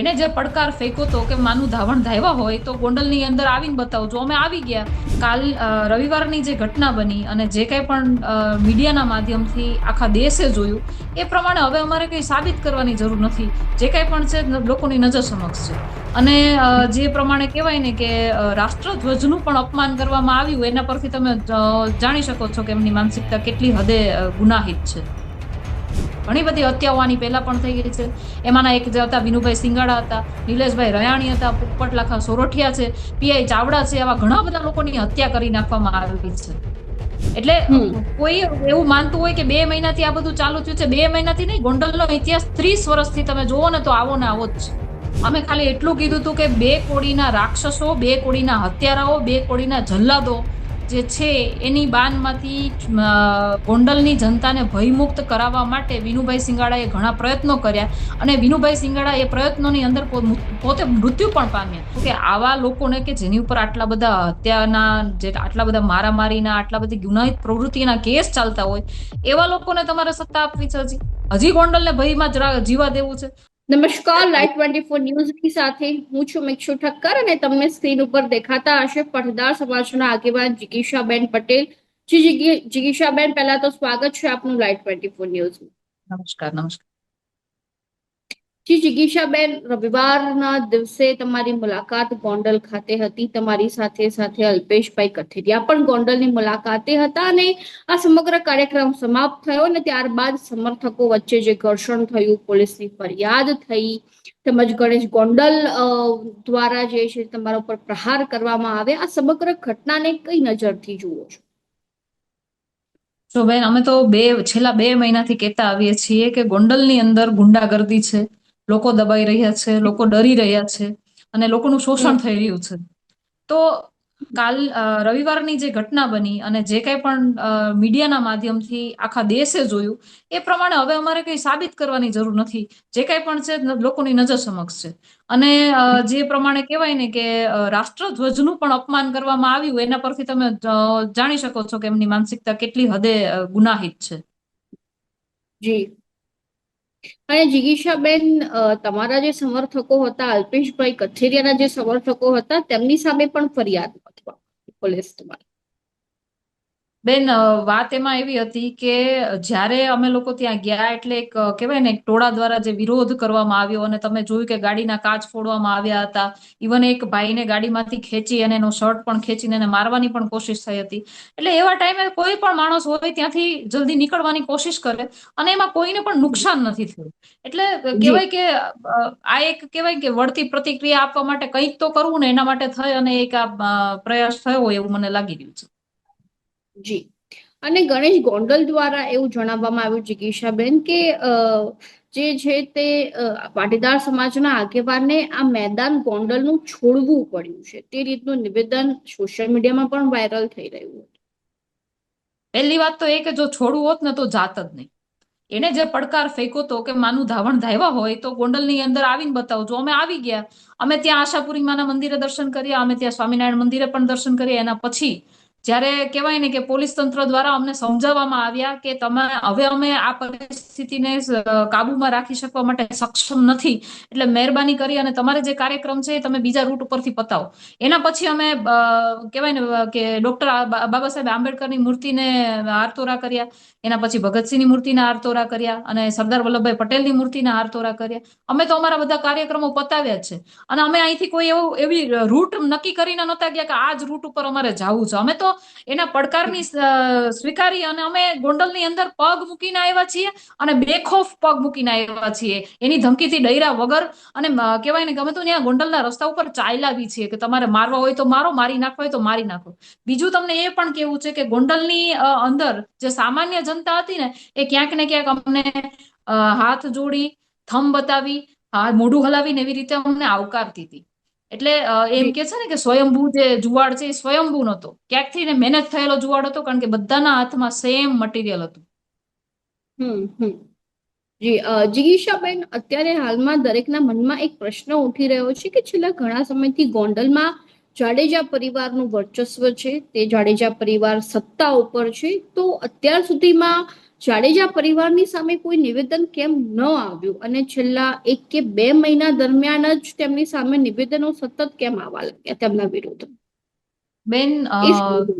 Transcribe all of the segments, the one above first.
એને જે પડકાર ફેંકો તો કે માનું ધાવણ ધાવ્યા હોય તો ગોંડલની અંદર આવીને બતાવજો. અમે આવી ગયા. કાલ રવિવારની જે ઘટના બની અને જે કંઈ પણ મીડિયાના માધ્યમથી આખા દેશે જોયું, એ પ્રમાણે હવે અમારે કંઈ સાબિત કરવાની જરૂર નથી. જે કંઈ પણ છે લોકોની નજર સમક્ષ છે. અને જે પ્રમાણે કહેવાય ને કે રાષ્ટ્રધ્વજનું પણ અપમાન કરવામાં આવ્યું, એના પરથી તમે જાણી શકો છો કે એમની માનસિકતા કેટલી હદે ગુનાહિત છે. ઘણી બધી હત્યાઓ આની પહેલાં પણ થઈ ગઈ છે. એમાંના એક જે હતા વિનુભાઈ સિંગાડા હતા નિલેશભાઈ રયાણી હતા પોપટ લાખા સોરઠિયા છે પીઆઈ ચાવડા છે આવા ઘણા બધા લોકોની હત્યા કરી નાખવામાં આવી છે. એટલે કોઈ એવું માનતું હોય કે બે મહિનાથી આ બધું ચાલુ થયું છે બે મહિનાથી નહીં ગોંડલનો ઇતિહાસ ત્રીસ વર્ષથી તમે જુઓ ને તો આવો ને આવો જ છે. અમે ખાલી એટલું કીધું હતું કે બે કોડીના રાક્ષસો બે કોડીના હત્યારાઓ બે કોડીના જલ્લાદો જે છે, એની બાનમાંથી ગોંડલની જનતાને ભયમુક્ત કરાવવા માટે વિનુભાઈ સિંગાડાએ ઘણા પ્રયત્નો કર્યા અને વિનુભાઈ સિંગાડા એ પ્રયત્નોની અંદર પોતે મૃત્યુ પણ પામ્યા. કે આવા લોકોને કે જેની ઉપર આટલા બધા હત્યાના, જે આટલા બધા મારામારીના, આટલા બધી ગુનાહિત પ્રવૃત્તિના કેસ ચાલતા હોય, એવા લોકોને તમારે સત્તા આપવી છે હજી? હજી ગોંડલને ભયમાં જીવા દેવું છે? નમસ્કાર લાઈવ ટ્વેન્ટી ફોર ન્યૂઝની સાથે હું છું મિક્ષુ ઠક્કર અને તમને સ્ક્રીન ઉપર દેખાતા હશે પઠદાર સમાજના આગેવાન જિગીશાબેન પટેલ. જી જિગી- જિગીશાબેન પહેલા તો સ્વાગત છે આપનું લાઈવ ટ્વેન્ટી ફોર ન્યૂઝમાં નમસ્કાર નમસ્કાર. જી જિગીશાબેન રવિવારના દિવસે તમારી મુલાકાત ગોંડલ ખાતે હતી. તમારી સાથે સાથે અલ્પેશભાઈ કથેરિયા પણ ગોંડલની મુલાકાતે હતા અને આ સમગ્ર કાર્યક્રમ સમાપ્ત થયો અને ત્યારબાદ સમર્થકો વચ્ચે જે ઘર્ષણ થયું, પોલીસની ફરિયાદ થઈ, તેમજ ગણેશ ગોંડલ દ્વારા જે છે તમારા ઉપર પ્રહાર કરવામાં આવે આ સમગ્ર ઘટનાને કઈ નજરથી જુઓ છો? જો બેન, અમે તો બે, છેલ્લા બે મહિનાથી કહેતા આવીએ છીએ કે ગોંડલની અંદર ગુંડાગર્દી છે. લોકો દબાઈ રહ્યા છે લોકો ડરી રહ્યા છે અને લોકોનું શોષણ થઈ રહ્યું છે. તો કાલ રવિવારની જે ઘટના બની અને જે કંઈ પણ મીડિયાના માધ્યમથી આખા દેશે જોયું એ પ્રમાણે હવે અમારે કંઈ સાબિત કરવાની જરૂર નથી. જે કંઈ પણ છે લોકોની નજર સમક્ષ છે. અને જે પ્રમાણે કહેવાય ને કે રાષ્ટ્રધ્વજનું પણ અપમાન કરવામાં આવ્યું એના પરથી તમે જાણી શકો છો કે એમની માનસિકતા કેટલી હદે ગુનાહિત છે. જી. અને જિગીશાબેન તમારા જે સમર્થકો હતા, અલ્પેશભાઈ કથેરિયાના જે સમર્થકો હતા, તેમની સામે પણ ફરિયાદ નોંધવા પોલીસ તમારી. બેન વાત એમાં એવી હતી કે જ્યારે અમે લોકો ત્યાં ગયા એટલે એક કહેવાય ને ટોળા દ્વારા જે વિરોધ કરવામાં આવ્યો અને તમે જોયું કે ગાડીના કાચ ફોડવામાં આવ્યા હતા ઇવન એક ભાઈને ગાડીમાંથી ખેંચી અને એનો શર્ટ પણ ખેંચીને એને મારવાની પણ કોશિશ થઈ હતી. એટલે એવા ટાઈમે કોઈ પણ માણસ હોય ત્યાંથી જલ્દી નીકળવાની કોશિશ કરે અને એમાં કોઈને પણ નુકસાન નથી થયું. એટલે કહેવાય કે આ એક કહેવાય કે વળતી પ્રતિક્રિયા આપવા માટે કંઈક તો કરવું ને એના માટે થઈ અને એક આ પ્રયાસ થયો હોય એવું મને લાગી રહ્યું છે. જી. અને ગણેશ ગોંડલ દ્વારા એવું જણાવવામાં આવ્યું જિગીશાબેન કે જે છે તે પાટીદાર સમાજના આગેવાનને આ મેદાન ગોંડલનું છોડવું પડ્યું છે. તે રીતનું નિવેદન સોશિયલ મીડિયામાં પણ વાયરલ થઈ રહ્યું હતું. પહેલી વાત તો એ કે જો છોડવું હોત ને તો જાત જ નહીં. એને જે પડકાર ફેંકો તો કે માનું ધાવણ ધાવ્યા હોય તો ગોંડલની અંદર આવીને બતાવજો અમે આવી ગયા, અમે ત્યાં આશાપુરી માના મંદિરે દર્શન કર્યા, અમે ત્યાં સ્વામિનારાયણ મંદિરે પણ દર્શન કર્યા, એના પછી જ્યારે કહેવાય ને કે પોલીસ તંત્ર દ્વારા અમને સમજાવવામાં આવ્યા કે તમે હવે અમે આ પરિસ્થિતિને કાબુમાં રાખી શકવા માટે સક્ષમ નથી. એટલે મહેરબાની કરી અને તમારે જે કાર્યક્રમ છે તમે બીજા રૂટ ઉપરથી પતાવો. એના પછી અમે કહેવાય ને કે ડોક્ટર બાબા સાહેબ આંબેડકરની મૂર્તિને આરતોરા કર્યા. એના પછી ભગતસિંહની મૂર્તિના આરતોરા કર્યા અને સરદાર વલ્લભભાઈ પટેલની મૂર્તિના આરતોરા કર્યા. અમે તો અમારા બધા કાર્યક્રમો પતાવ્યા છે. અને અમે અહીંથી કોઈ એવું, એવી રૂટ નક્કી કરીને નહોતા ગયા કે આ જ રૂટ ઉપર અમારે જવું છે. અમે તો એના પડકારની સ્વીકારી અને અમે ગોંડલની અંદર પગ મૂકીને આવ્યા છીએ અને બેખોફ પગ મૂકીને આવ્યા છીએ. એની ધમકીથી ડૈરા વગર અને કહેવાય ને ગમે તો ત્યાં ગોંડલના રસ્તા ઉપર ચાલ્યા બી છીએ કે તમારે મારવા હોય તો મારો, મારી નાખવા હોય તો મારી નાખો. બીજું તમને એ પણ કેવું છે કે ગોંડલની અંદર જે સામાન્ય જનતા હતી ને એ ક્યાંક ને ક્યાંક અમને હાથ જોડી થમ બતાવી મોઢું હલાવીને એવી રીતે અમને આવકારતી હતી. એટલે એમ કે છે ને કે સ્વયંભૂ જે જુવાડ છે એ સ્વયંભૂ નહોતો. ક્યાંકથી એને મહેનત થયેલો જુવાડ હતો? કારણ કે બધાના હાથમાં સેમ મટીરિયલ હતું. હમ હમ. જી જિગીશાબેન અત્યારે હાલમાં દરેકના મનમાં એક પ્રશ્ન ઉઠી રહ્યો છે કે છેલ્લા ઘણા સમયથી ગોંડલમાં જાડેજા પરિવારનું વર્ચસ્વ છે તે જાડેજા પરિવાર સત્તા ઉપર છે તો અત્યાર સુધીમાં જાડેજા પરિવારની સામે કોઈ નિવેદન કેમ ન આવ્યું? અને છેલ્લા એક કે બે મહિના દરમિયાન જ તેમની સામે નિવેદનો સતત કેમ આવવા લાગ્યા તેમના વિરુદ્ધ? બેન?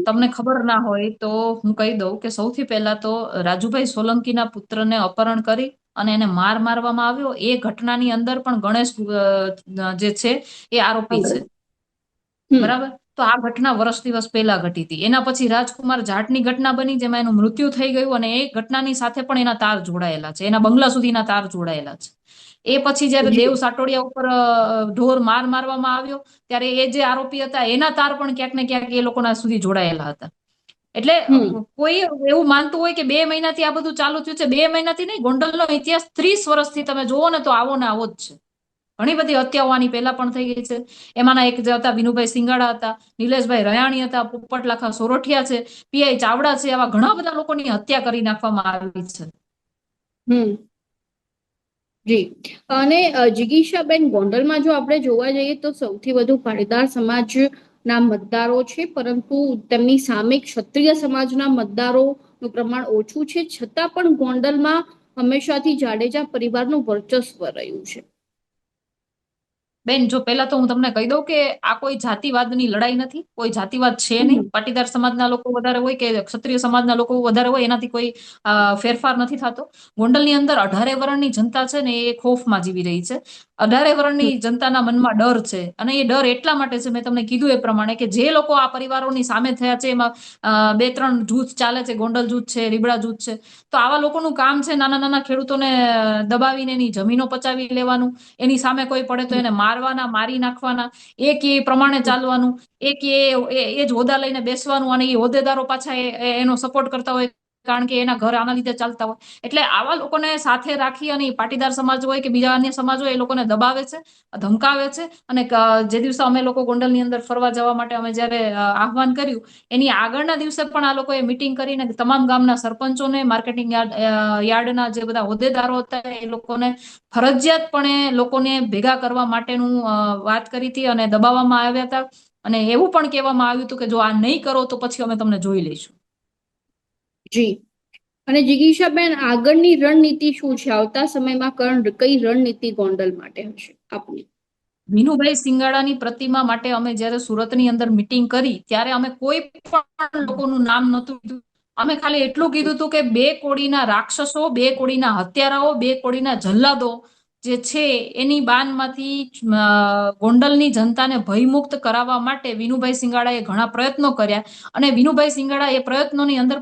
તમને ખબર ના હોય તો હું કહી દઉં કે સૌથી પહેલા તો રાજુભાઈ સોલંકીના પુત્રને અપહરણ કરી અને એને માર મારવામાં આવ્યો. એ ઘટનાની અંદર પણ ગણેશ જે છે એ આરોપી છે. બરાબર? તો આ ઘટના વર્ષ દિવસ પહેલા ઘટી હતી. એના પછી રાજકુમાર જાટની ઘટના બની જેમાં એનું મૃત્યુ થઈ ગયું અને એ ઘટનાની સાથે પણ એના તાર જોડાયેલા છે. એના બંગલા સુધીના તાર જોડાયેલા છે. એ પછી જયારે દેવ સાટોડિયા ઉપર ઢોર માર મારવામાં આવ્યો ત્યારે એ જે આરોપી હતા એના તાર પણ ક્યાંક ને ક્યાંક એ લોકોના સુધી જોડાયેલા હતા. એટલે કોઈ એવું માનતું હોય કે બે મહિનાથી આ બધું ચાલુ થયું છે બે મહિનાથી નહીં ગોંડલનો ઇતિહાસ ત્રીસ વર્ષથી તમે જુઓ ને તો આવો ને આવો જ છે. ઘણી બધી હત્યાઓ આની પહેલા પણ થઈ ગઈ છે. એમાંના એક જે હતા વિનુભાઈ સિંગાડા હતા, નિલેશભાઈ રયાણી હતા, પોપટલાખા સોરઠિયા છે, પીઆઈ ચાવડા છે, આવા ઘણા બધા લોકોની હત્યા કરી નાખવામાં આવી છે. જી. અને જિગીશાબેન ગોંડલમાં જો આપણે જોવા જઈએ તો સૌથી વધુ પાટીદાર સમાજના મતદારો છે, પરંતુ તેમની સામે ક્ષત્રિય સમાજના મતદારોનું પ્રમાણ ઓછું છે, છતાં પણ ગોંડલમાં હંમેશાથી જાડેજા પરિવારનું વર્ચસ્વ રહ્યું છે. બેન જો પહેલા તો હું તમને કહી દઉં કે આ કોઈ જાતિવાદની લડાઈ નથી કોઈ જાતિવાદ છે નહીં. પાટીદાર સમાજના લોકો વધારે હોય કે ક્ષત્રિય સમાજના લોકો વધારે હોય એનાથી કોઈ ફેરફાર નથી થતો. ગોંડલની અંદર અઢારે વર્ણની જનતા છે ને એ ખોફમાં જીવી રહી છે. અઢારે વર્ણની જનતાના મનમાં ડર છે અને એ ડર એટલા માટે છે મેં તમને કીધું એ પ્રમાણે કે જે લોકો આ પરિવારોની સામે થયા છે એમાં બે ત્રણ જૂથ ચાલે છે ગોંડલ જૂથ છે રીબડા જૂથ છે તો આવા લોકોનું કામ છે નાના નાના ખેડૂતોને દબાવીને એની જમીનો પચાવી લેવાનું એની સામે કોઈ પડે તો એને મારવાના, મારી નાખવાના એ કે એ પ્રમાણે ચાલવાનું એ એ જ હોદ્દા લઈને બેસવાનું અને એ હોદ્દેદારો પાછા એનો સપોર્ટ કરતા હોય કારણ કે એના ઘર આના લીધે ચાલતા હોય. એટલે આવા લોકોને સાથે રાખી અને પાટીદાર સમાજ હોય કે બીજા અન્ય સમાજ હોય, એ લોકોને દબાવે છે, ધમકાવે છે અને જે દિવસે અમે લોકો ગોંડલની અંદર ફરવા જવા માટે અમે જ્યારે આહવાન કર્યું, એની આગળના દિવસે પણ આ લોકોએ મિટિંગ કરીને તમામ ગામના સરપંચોને, માર્કેટિંગ યાર્ડ યાર્ડના જે બધા હોદ્દેદારો હતા, એ લોકોને ફરજિયાતપણે લોકોને ભેગા કરવા માટેનું વાત કરી હતી અને દબાવવામાં આવ્યા હતા. અને એવું પણ કહેવામાં આવ્યું હતું કે જો આ નહીં કરો તો પછી અમે તમને જોઈ લઈશું. જી. અને જિગીશાબેન આગળની રણનીતિ શું છે? આવતા સમયમાં કરણ કઈ રણનીતિ ગોંડલ માટે હશે? આપની. મીનુભાઈ સિંગાડાની પ્રતિમા માટે અમે જ્યારે સુરતની અંદર મિટિંગ કરી ત્યારે અમે કોઈ પણ લોકોનું નામ નહોતું કીધું. અમે ખાલી એટલું કીધું હતું કે બે કોડીના રાક્ષસો બે કોડીના હત્યારાઓ બે કોડીના જલ્લાદો જે છે, એની બાનમાંથી ગોંડલની જનતાને ભયમુક્ત કરાવવા માટે વિનુભાઈ સિંગાડાએ ઘણા પ્રયત્નો કર્યા અને વિનુભાઈ સિંગાડા એ પ્રયત્નોની અંદર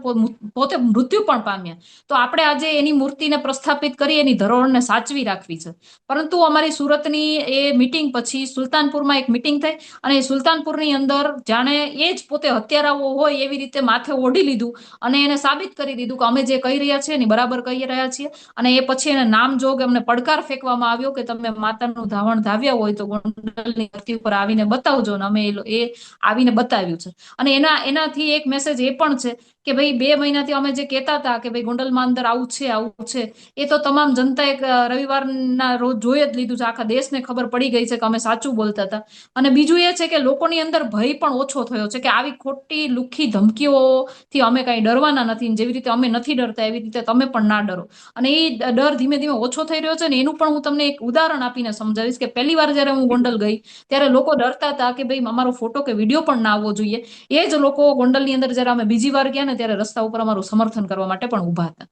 પોતે મૃત્યુ પણ પામ્યા. તો આપણે આજે એની મૂર્તિને પ્રસ્થાપિત કરી, એની ધરોહરને સાચવી રાખવી છે. પરંતુ અમારી સુરતની એ મિટિંગ પછી સુલતાનપુરમાં એક મિટિંગ થઈ અને સુલતાનપુરની અંદર જાણે એ જ પોતે હત્યારાઓ હોય એવી રીતે માથે ઓઢી લીધું અને એને સાબિત કરી દીધું કે અમે જે કહી રહ્યા છીએ એની બરાબર કહી રહ્યા છીએ અને એ પછી એને નામજોગ એમને પડકાર ફેંકવામાં આવ્યો કે તમે માતાનું ધાવણ ધાવ્યા હોય તો ગોંડલની ધરતી ઉપર આવીને બતાવજો ને અમે એ આવીને બતાવ્યું છે. અને એના એનાથી એક મેસેજ એ પણ છે કે ભાઈ બે મહિનાથી અમે જે કહેતા હતા કે ભાઈ ગોંડલમાં અંદર આવું છે આવું છે, એ તો તમામ જનતાએ રવિવારના રોજ જોઈ જ લીધું છે. આખા દેશને ખબર પડી ગઈ છે કે અમે સાચું બોલતા હતા. અને બીજું એ છે કે લોકોની અંદર ભય પણ ઓછો થયો છે કે આવી ખોટી લુખી ધમકીઓથી અમે કાંઈ ડરવાના નથી જેવી રીતે અમે નથી ડરતા એવી રીતે તમે પણ ના ડરો. અને એ ડર ધીમે ધીમે ઓછો થઈ રહ્યો છે ને એનું પણ હું તમને એક ઉદાહરણ આપીને સમજાવીશ કે પહેલી વાર જ્યારે હું ગોંડલ ગઈ, ત્યારે લોકો ડરતા હતા કે ભાઈ અમારો ફોટો કે વીડિયો પણ ના આવવો જોઈએ. એ જ લોકો ગોંડલની અંદર જ્યારે અમે બીજી વાર ગયા ને ત્યારે રસ્તા ઉપર અમારું સમર્થન કરવા માટે પણ ઊભા હતા.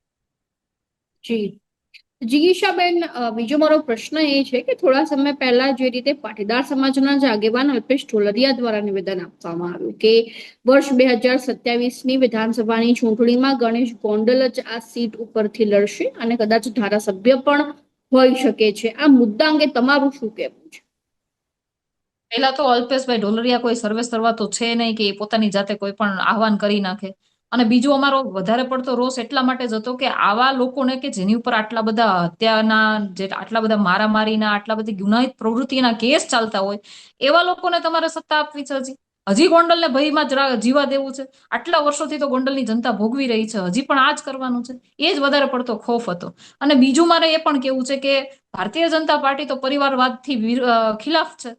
જી. જિગીશાબેન બીજો મારો પ્રશ્ન એ છે કે થોડા સમય પહેલા જે રીતે પાટીદાર સમાજના જ આગેવાન અલ્પેશ ઢોલરિયા દ્વારા નિવેદન આપવામાં આવ્યું કે વર્ષ બે હજાર સત્યાવીસની વિધાનસભાની ચૂંટણીમાં ગણેશ ગોંડલ જ આ સીટ ઉપરથી લડશે અને કદાચ ધારાસભ્ય પણ હોઈ શકે છે. આ મુદ્દા અંગે તમારું શું કહેવું છે? પહેલા તો અલ્પેશભાઈ ઢોલરિયા કોઈ સર્વે સર્વા તો છે નહીં કે એ પોતાની જાતે કોઈ પણ આહવાન કરી નાખે. અને બીજો અમારો વધારે પડતો રોષ એટલા માટે જ હતો કે આવા લોકોને કે જેની ઉપર આટલા બધા હત્યાના, જે આટલા બધા મારામારીના, આટલા બધી ગુનાહિત પ્રવૃત્તિના કેસ ચાલતા હોય, એવા લોકોને તમારે સત્તા આપવી છે હજી? હજી ગોંડલને ભયમાં જ જીવા દેવું છે. આટલા વર્ષોથી તો ગોંડલની જનતા ભોગવી રહી છે. હજી પણ આ જ કરવાનું છે. એ જ વધારે પડતો ખોફ હતો. અને બીજું મારે એ પણ કેવું છે કે ભારતીય જનતા પાર્ટી તો પરિવારવાદથી ખિલાફ છે.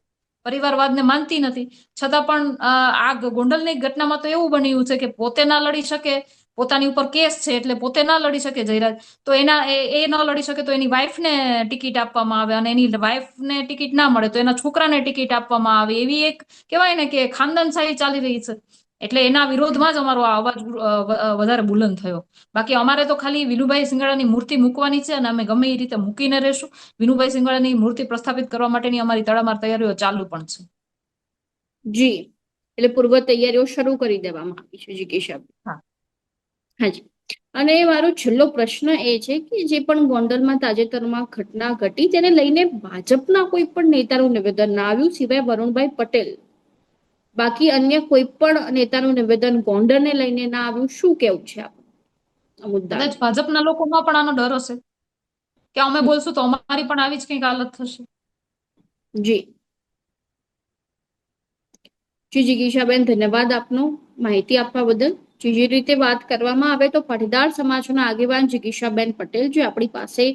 પરિવારવાદને માનતી નથી. છતાં પણ આ ગોંડલની ઘટનામાં તો એવું બન્યું છે કે પોતે ના લડી શકે પોતાની ઉપર કેસ છે એટલે પોતે ના લડી શકે જયરાજ. તો એના એ ન લડી શકે તો એની વાઈફને ટિકિટ આપવામાં આવે અને એની વાઈફને ટિકિટ ના મળે તો એના છોકરાને ટિકિટ આપવામાં આવે. એવી એક કહેવાય ને કે ખાનદાનશાહી ચાલી રહી છે. એટલે એના વિરોધમાં જ અમારો આ અવાજ વધારે બુલંદ થયો. બાકી અમારે તો ખાલી વિનુભાઈ સિંગાળાની મૂર્તિ મૂકવાની છે અને અમે ગમે એ રીતે મૂકીને રહેશું. વિનુભાઈ સિંગાળાની મૂર્તિ પ્રસ્થાપિત કરવા માટેની અમારી તડામાર તૈયારીઓ ચાલુ પણ છે. જી. એટલે પૂર્વ તૈયારીઓ શરૂ કરી દેવામાં આવી છે જિગીશાબેન હા. હાજી. અને મારો છેલ્લો પ્રશ્ન એ છે કે જે પણ ગોંડલમાં તાજેતરમાં ઘટના ઘટી તેને લઈને ભાજપના કોઈ પણ નેતાનું નિવેદન ના આવ્યું સિવાય વરુણભાઈ પટેલ. બાકી અન્ય કોઈ પણ નેતાનું નિવેદન ગોંડલને લઈને ના આવ્યું શું કેવું છે આપ? આ મુદ્દા ભાજપના લોકોમાં પણ આનો ડર હશે. કે અમે બોલશું તો અમારી પણ આવી જ કંઈક હાલત થશે. જી. જી જિગીશાબેન ધન્યવાદ આપનો માહિતી આપવા બદલ. જે રીતે વાત કરવામાં આવે તો પાટીદાર સમાજના આગેવાન જિગીશાબેન પટેલ જે આપણી પાસે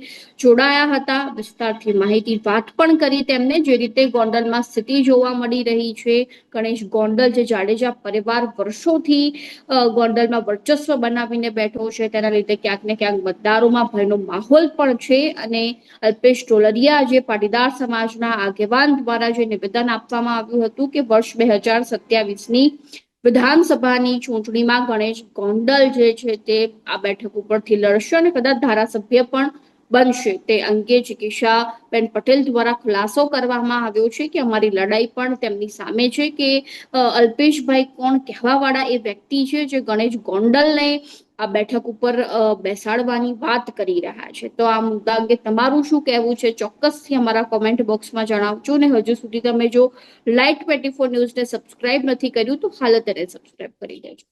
જોડાયા હતા, વિસ્તારથી માહિતી વાત પણ કરી તેમને, જે રીતે ગોંડલમાં સ્થિતિ જોવા મળી રહી છે. ગણેશ ગોંડલ જે જાડેજા પરિવાર વર્ષોથી ગોંડલમાં વર્ચસ્વ બનાવીને બેઠો છે. તેના લીધે ક્યાંક ને ક્યાંક મતદારોમાં ભયનો માહોલ પણ છે અને અલ્પેશ ટોલરિયા જે પાટીદાર સમાજના આગેવાન દ્વારા જે નિવેદન આપવામાં આવ્યું હતું કે વર્ષ બે હજાર સત્યાવીસની વિધાનસભાની ચૂંટણીમાં ગણેશ ગોંડલ જે છે તે આ બેઠક ઉપરથી લડશે અને કદાચ ધારાસભ્ય પણ બનશે. તે અંગે ચિકિત્સાબેન પટેલ દ્વારા ખુલાસો કરવામાં આવ્યો છે કે અમારી લડાઈ પણ તેમની સામે છે કે અલ્પેશભાઈ કોણ કહેવાવાળા એ વ્યક્તિ છે જે ગણેશ ગોંડલને આ બેઠક ઉપર બેસાડવાની વાત કરી રહ્યા છે. તો આ મુદ્દા અંગે તમારું શું કહેવું છે? ચોક્કસથી અમારા કોમેન્ટ બોક્સમાં જણાવજો ને હજુ સુધી તમે જો લાઈટ ટ્વેન્ટી ફોર ન્યૂઝને સબસ્ક્રાઇબ નથી કર્યું તો હાલ તેને સબસ્ક્રાઇબ કરી દેજો.